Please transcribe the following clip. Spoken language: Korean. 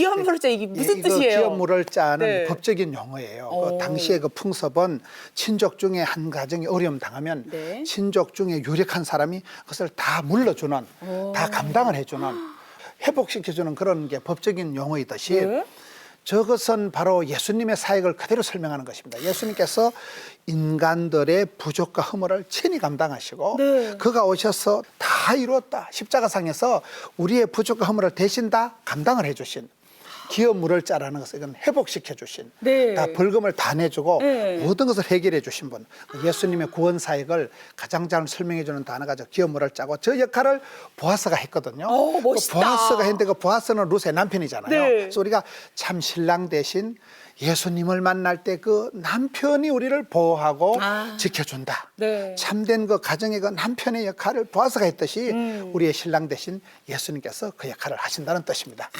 기업 물자 이게 무슨 예, 이거 뜻이에요? 기업물을 짜는 네. 법적인 용어예요. 오. 그 당시에 그 풍습은 친족 중에 한 가정이 어려움 당하면 네. 친족 중에 유력한 사람이 그것을 다 물러주는, 다 감당을 해주는, 회복시켜주는 그런 게 법적인 용어이듯이 네. 저것은 바로 예수님의 사역을 그대로 설명하는 것입니다. 예수님께서 인간들의 부족과 허물을 친히 감당하시고 네. 그가 오셔서 다 이루었다. 십자가상에서 우리의 부족과 허물을 대신 다 감당을 해주신 기업 물을 짜라는 것은 이건 회복시켜 주신 네. 다 벌금을 다 내주고 네. 모든 것을 해결해 주신 분 예수님의 구원 사역을 가장 잘 설명해 주는 단어가 저 기업 물을 짜고 저 역할을 보아스가 했거든요. 어, 멋있다. 그 보아스가 했는데 그 보아스는 루스의 남편이잖아요. 네. 그래서 우리가 참 신랑 대신 예수님을 만날 때 그 남편이 우리를 보호하고 아. 지켜준다. 네. 참된 그 가정의 그 남편의 역할을 보아스가 했듯이 음. 우리의 신랑 대신 예수님께서 그 역할을 하신다는 뜻입니다.